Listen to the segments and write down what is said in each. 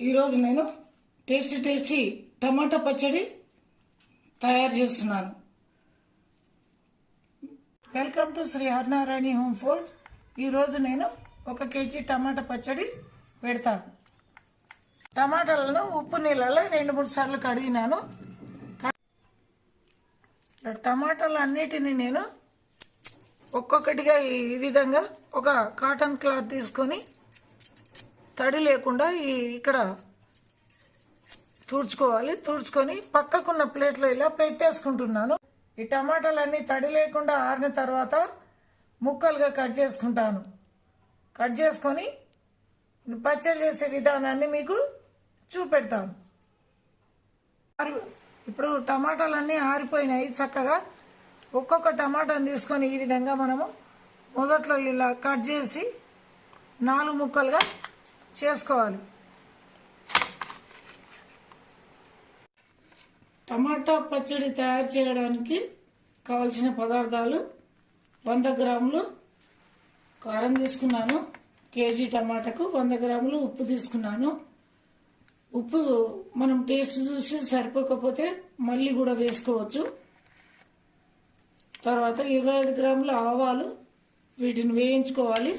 ఈరోజు నేను tasty tasty టమాటా పచ్చడి తయారు చేస్తున్నాను. Welcome to Shri Harinarayana home food. ఈరోజు నేను ఒక కేజీ టమాటా పచ్చడి పెడతాను. టమాటాలను ఉప్పు నీళ్ళలో రెండు మూడు సార్లు కడిగినాను. టమాటాలు అన్నిటిని నేను ఒక్కొక్కటిగా ఈ విధంగా ఒక కాటన్ క్లాత్ తీసుకొని తడి లేకుండా ఈ ఇక్కడ తుడుచుకోవాలి. తుడుచుకొని పక్కకున్న ప్లేట్లో ఇలా పెట్టేసుకుంటున్నాను. ఈ టమాటాలన్నీ తడి లేకుండా ఆరిన తర్వాత ముక్కలుగా కట్ చేసుకుంటాను. కట్ చేసుకొని పచ్చడి చేసే విధానాన్ని మీకు చూపెడతాను. ఆరి- ఇప్పుడు టమాటాలన్నీ ఆరిపోయినాయి. చక్కగా ఒక్కొక్క టమాటాను తీసుకొని ఈ విధంగా మనము మొదట్లో ఇలా కట్ చేసి నాలుగు ముక్కలుగా చేసుకోవాలి. టమాటా పచ్చడి తయారు చేయడానికి కావలసిన పదార్థాలు వంద గ్రాములు కారం తీసుకున్నాను. కేజీ టమాటాకు వంద గ్రాములు ఉప్పు తీసుకున్నాను. ఉప్పు మనం టేస్ట్ చూసి సరిపోకపోతే మళ్ళీ కూడా వేసుకోవచ్చు. తర్వాత ఇరవై ఐదు గ్రాముల ఆవాలు వీటిని వేయించుకోవాలి.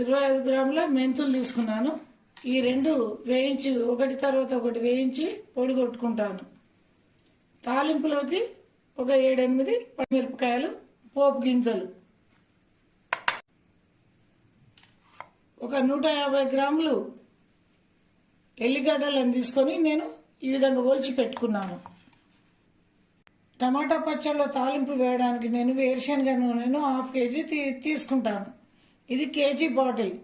ఇరవై ఐదు గ్రాముల మెంతులు తీసుకున్నాను. ఈ రెండు వేయించి ఒకటి తర్వాత ఒకటి వేయించి పొడి కొట్టుకుంటాను. తాలింపులోకి ఒక ఏడెనిమిది మిరపకాయలు పోపు గింజలు. ఒక నూట యాభై గ్రాములు ఎల్లిగడ్డలను తీసుకొని నేను ఈ విధంగా ఒలిచి పెట్టుకున్నాను. టమాటా పచ్చళ్ళలో తాలింపు వేయడానికి నేను వేరుశనగ నూనెను హాఫ్ కేజీ తీ తీసుకుంటాను. ఇది కేజీ బాటిల్.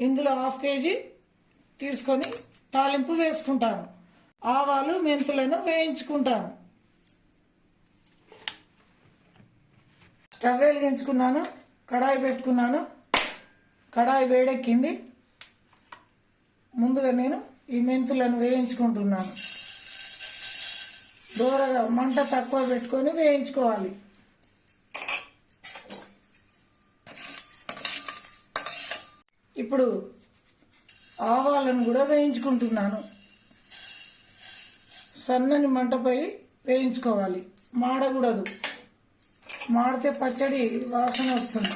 ఇందులో హాఫ్ కేజీ తీసుకొని తాలింపు వేసుకుంటాను. ఆవాలు మెంతులను వేయించుకుంటాను. స్టవ్ వెలిగించుకున్నాను. కడాయి పెట్టుకున్నాను. కడాయి వేడెక్కింది. ముందుగా నేను ఈ మెంతులను వేయించుకుంటున్నాను. దూరగా మంట తక్కువ పెట్టుకొని వేయించుకోవాలి. ఇప్పుడు ఆవాలను కూడా వేయించుకుంటున్నాను. సన్నని మంటపై వేయించుకోవాలి. మాడకూడదు. మాడితే పచ్చడి వాసన వస్తుంది.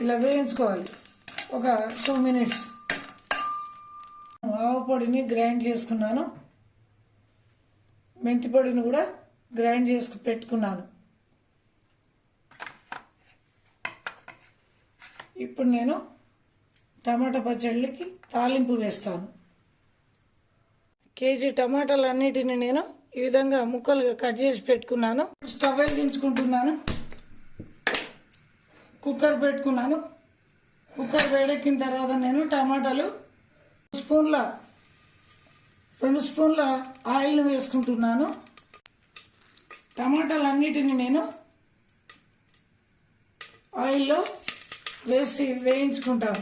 ఇలా వేయించుకోవాలి. ఒక టూ మినిట్స్. ఆవు పొడిని గ్రైండ్ చేసుకున్నాను. మెంతి పొడిని కూడా గ్రైండ్ చేసుకు పెట్టుకున్నాను. ఇప్పుడు నేను టమాటా పచ్చళ్ళకి తాలింపు వేస్తాను. కేజీ టమాటాలన్నిటిని నేను ఈ విధంగా ముక్కలుగా కట్ చేసి పెట్టుకున్నాను. స్టవ్ వెలిగించుకుంటున్నాను. కుక్కర్ పెట్టుకున్నాను. కుక్కర్ వేడెక్కిన తర్వాత నేను టమాటాలు స్పూన్ల రెండు స్పూన్ల ఆయిల్ని వేసుకుంటున్నాను. టమాటాలన్నిటిని నేను ఆయిల్లో వేసి వేయించుకుంటాం.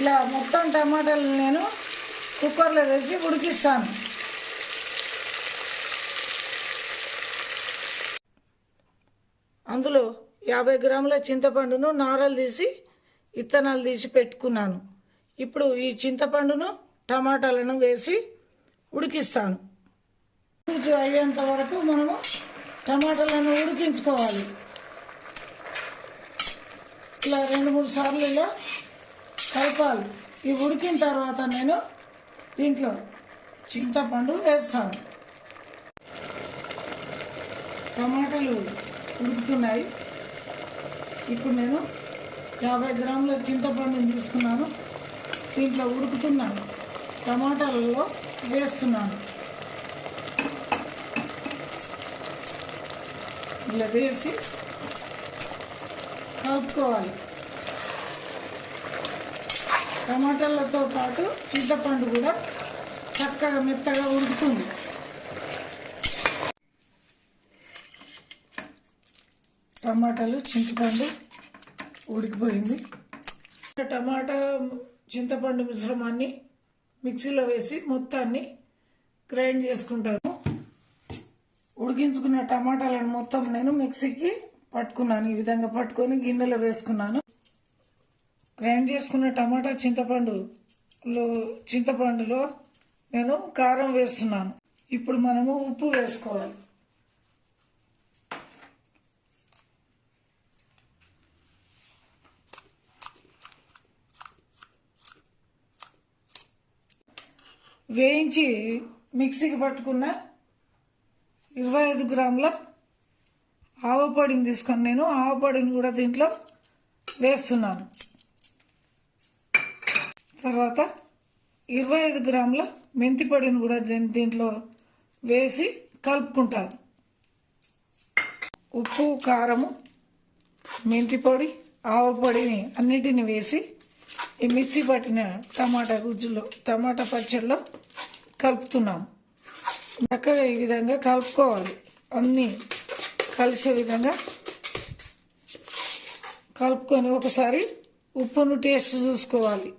ఇలా మొత్తం టమాటాలు నేను కుక్కర్లో వేసి ఉడికిస్తాను. అందులో యాభై గ్రాముల చింతపండును నారలు తీసి ఇత్తనాలు తీసి పెట్టుకున్నాను. ఇప్పుడు ఈ చింతపండును టమాటాలను వేసి ఉడికిస్తాను. కొంచెం అయ్యేంత వరకు మనము టమాటాలను ఉడికించుకోవాలి. ఇలా రెండు మూడు సార్లు ఇలా కలపాలి. ఇవి ఉడికిన తర్వాత నేను దీంట్లో చింతపండు వేస్తాను. టమాటాలు ఉడుకుతున్నాయి. ఇప్పుడు నేను యాభై గ్రాముల చింతపండుని తీసుకున్నాను. దీంట్లో ఉడుకుతున్నాను టమాటాలలో వేస్తున్నాను. ఇలా వేసి కలుపుకోవాలి. టమాటాలతో పాటు చింతపండు కూడా చక్కగా మెత్తగా ఉడుకుతుంది. టమాటాలు చింతపండు ఉడికిపోయింది. టమాటా చింతపండు మిశ్రమాన్ని మిక్సీలో వేసి మొత్తాన్ని గ్రైండ్ చేసుకుంటాను. ఉడికించుకున్న టమాటాలను మొత్తం నేను మిక్సీకి పట్టుకున్నాను. ఈ విధంగా పట్టుకొని గిన్నెలో వేసుకున్నాను. గ్రైండ్ చేసుకున్న టమాటా చింతపండులో చింతపండులో నేను కారం వేస్తున్నాను. ఇప్పుడు మనము ఉప్పు వేసుకోవాలి. వేయించి మిక్సీకి పట్టుకున్న ఇరవై ఐదు గ్రాముల ఆవపొడిని తీసుకొని నేను ఆవపొడిని కూడా దీంట్లో వేస్తున్నాను. తర్వాత ఇరవై ఐదు గ్రాముల మెంతి పొడిని కూడా దీంట్లో వేసి కలుపుకుంటారు. ఉప్పు కారము మెంతి పొడి ఆవ పొడిని అన్నిటిని వేసి ఈ మిక్సీ పట్టిన టమాటా గుజ్జులో టమాటా పచ్చడిలో కలుపుతున్నాం చక్కగా ఈ విధంగా కలుపుకోవాలి. అన్నీ కలిసే విధంగా కలుపుకొని ఒకసారి ఉప్పును టేస్ట్ చూసుకోవాలి.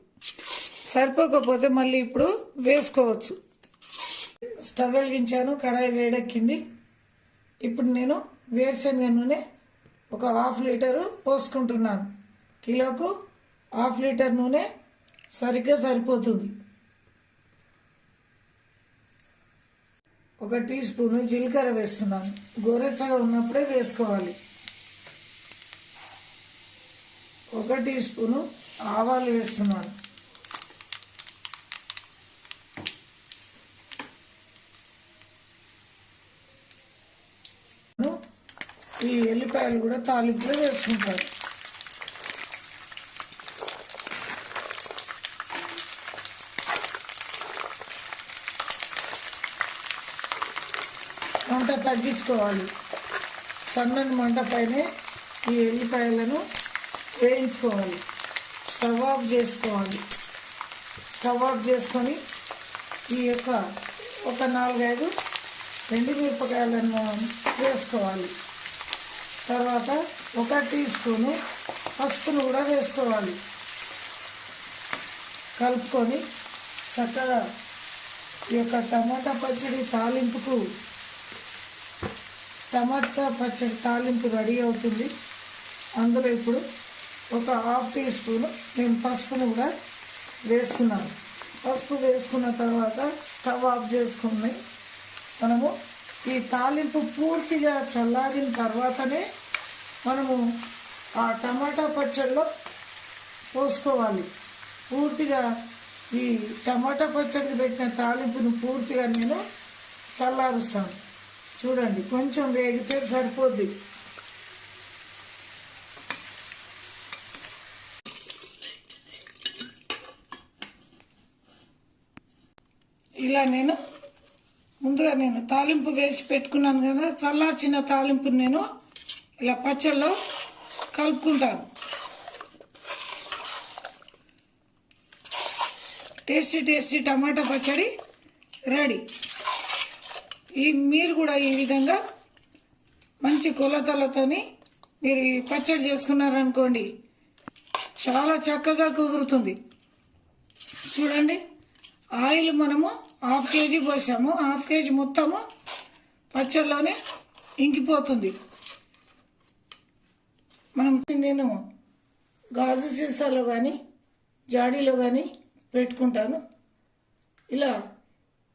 సరిపోకపోతే మళ్ళీ ఇప్పుడు వేసుకోవచ్చు. స్టవ్ వెలిగించాను కడాయి వేడెక్కింది. ఇప్పుడు నేను వేరుశనగ నూనె ఒక హాఫ్ లీటరు పోసుకుంటున్నాను. కిలోకు హాఫ్ లీటర్ నూనె సరిగ్గా సరిపోతుంది. ఒక టీ స్పూన్ జీలకర్ర వేస్తున్నాను. గోరెచ్చగా ఉన్నప్పుడే వేసుకోవాలి. ఒక టీ స్పూను ఆవాలు వేస్తున్నాను. ఈ ఎల్లిపాయలు కూడా తాలింపులో వేసుకుంటారు. మంట తగ్గించుకోవాలి. సన్నని మంట పైనే ఈ ఎల్లిపాయలను వేయించుకోవాలి. స్టవ్ ఆఫ్ చేసుకోవాలి. స్టవ్ ఆఫ్ చేసుకొని ఈ యొక్క ఒక నాలుగైదు ఎండు మిరపకాయలను వేసుకోవాలి. తర్వాత ఒక టీ స్పూను పసుపును కూడా వేసుకోవాలి. కలుపుకొని చక్కగా ఈ యొక్క టమాటా పచ్చడి తాలింపుకు టమాటా పచ్చడి తాలింపు రెడీ అవుతుంది. అందులో ఇప్పుడు ఒక హాఫ్ టీ స్పూన్ నేను పసుపును కూడా వేస్తున్నాను. పసుపు వేసుకున్న తర్వాత స్టవ్ ఆఫ్ చేసుకుని మనము ఈ తాలింపు పూర్తిగా చల్లారిన తర్వాతనే మనము ఆ టమాటా పచ్చడిలో పోసుకోవాలి. పూర్తిగా ఈ టమాటా పచ్చడికి పెట్టిన తాలింపును పూర్తిగా నేను చల్లారుస్తాను. చూడండి కొంచెం వేగితే సరిపోద్ది. ఇలా నేను ముందుగా నేను తాలింపు వేసి పెట్టుకున్నాను కదా చల్లార్చిన తాలింపు నేను ఇలా పచ్చళ్ళలో కలుపుకుంటాను. టేస్టీ టేస్టీ టమాటా పచ్చడి రెడీ. ఈ మీరు కూడా ఈ విధంగా మంచి కొలతలతోని మీరు ఈ పచ్చడి చేసుకున్నారనుకోండి చాలా చక్కగా కుదురుతుంది. చూడండి. ఆయిల్ మనము హాఫ్ కేజీ పోసాము. హాఫ్ కేజీ మొత్తము పచ్చడిలోనే ఇంకిపోతుంది. మనం నేను గాజు సీసాలో కానీ జాడీలో కానీ పెట్టుకుంటాను. ఇలా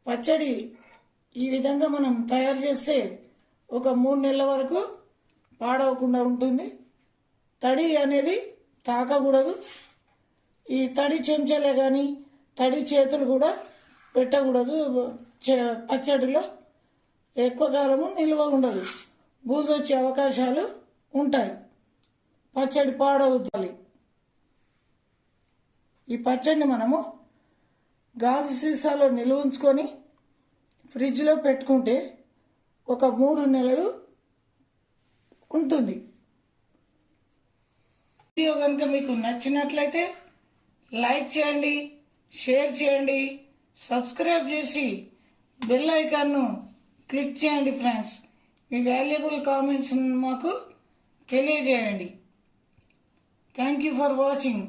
పచ్చడి ఈ విధంగా మనం తయారు చేస్తే ఒక మూడు నెలల వరకు పాడవకుండా ఉంటుంది. తడి అనేది తాకకూడదు. ఈ తడి చెంచాలే కానీ తడి చేతులు కూడా పెట్టకూడదు. పచ్చడిలో ఎక్కువ కాలము నిల్వ ఉండదు. బూజు వచ్చే అవకాశాలు ఉంటాయి. పచ్చడి పాడవుతుంది ఈ పచ్చడిని మనము గాజు సీసాలో నిల్వ ఉంచుకొని ఫ్రిడ్జ్లో పెట్టుకుంటే ఒక మూడు నెలలు ఉంటుంది. వీడియో కనుక మీకు నచ్చినట్లయితే లైక్ చేయండి. షేర్ చేయండి సబ్స్క్రైబ్ చేసి బెల్ ఐకాన్ను క్లిక్ చేయండి ఫ్రెండ్స్. మీ వాల్యుబుల్ కామెంట్స్ మాకు తెలియజేయండి. Thank you for watching